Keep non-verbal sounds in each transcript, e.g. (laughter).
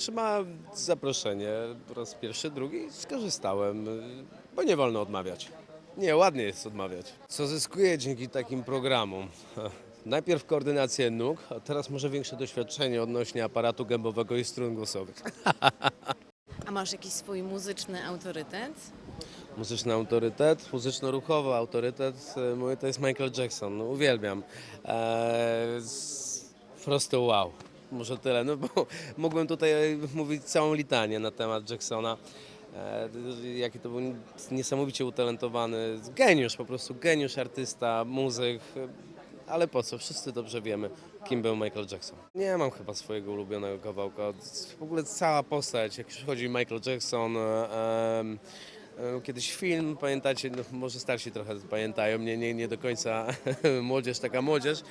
Otrzymałem zaproszenie po raz pierwszy, drugi, skorzystałem, bo nie wolno odmawiać. Nie, ładnie jest odmawiać. Co zyskuję dzięki takim programom? Najpierw koordynację nóg, a teraz może większe doświadczenie odnośnie aparatu gębowego i strun głosowych. (laughs) A masz jakiś swój muzyczny autorytet? Muzyczny autorytet, muzyczno-ruchowy autorytet e, mój to jest Michael Jackson. No, uwielbiam. Eee, z- prostu wow. Może tyle, no bo (laughs) mógłbym tutaj mówić całą litanię na temat Jacksona. Eee, jaki to był niesamowicie utalentowany, geniusz, po prostu geniusz, artysta, muzyk. Ale po co? Wszyscy dobrze wiemy, kim był Michael Jackson. Nie mam chyba swojego ulubionego kawałka. W ogóle cała postać, jak już chodzi Michael Jackson, e, e, kiedyś film, pamiętacie, no, może starsi trochę pamiętają, nie, nie, nie do końca (laughs) młodzież, taka młodzież.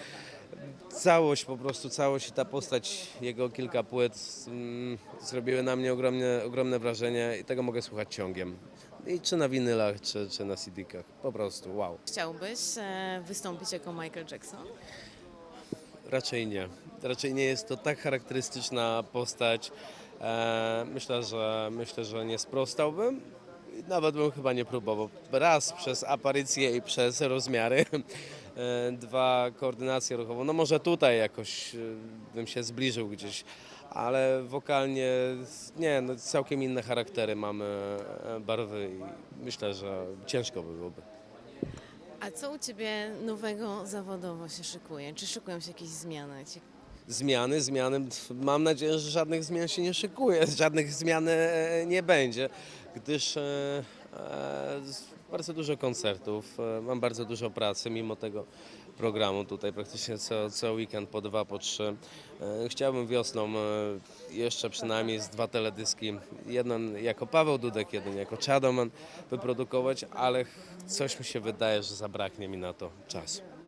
Całość po prostu, całość i ta postać, jego kilka płyt mm, zrobiły na mnie ogromne, ogromne wrażenie i tego mogę słuchać ciągiem. I czy na winylach, czy, czy na CD-kach. Po prostu wow. Chciałbyś e, wystąpić jako Michael Jackson? Raczej nie. Raczej nie jest to tak charakterystyczna postać. E, myślę, że myślę, że nie sprostałbym. Nawet bym chyba nie próbował. Raz przez aparycję i przez rozmiary. (laughs) E, dwa koordynację ruchową. No może tutaj jakoś e, bym się zbliżył gdzieś, ale wokalnie nie, no całkiem inne charaktery mamy, e, barwy i myślę, że ciężko by byłoby. A co u Ciebie nowego zawodowo się szykuje? Czy szykują się jakieś zmiany? Zmiany, zmiany. Mam nadzieję, że żadnych zmian się nie szykuje, (laughs) żadnych zmian nie będzie, gdyż bardzo dużo koncertów, e, mam bardzo dużo pracy mimo tego programu tutaj praktycznie co, co weekend po dwa, po trzy. E, Chciałbym wiosną e, jeszcze przynajmniej z dwa teledyski, jeden jako Paweł Dudek, jeden jako Chadoman wyprodukować, ale coś mi się wydaje, że zabraknie mi na to czasu.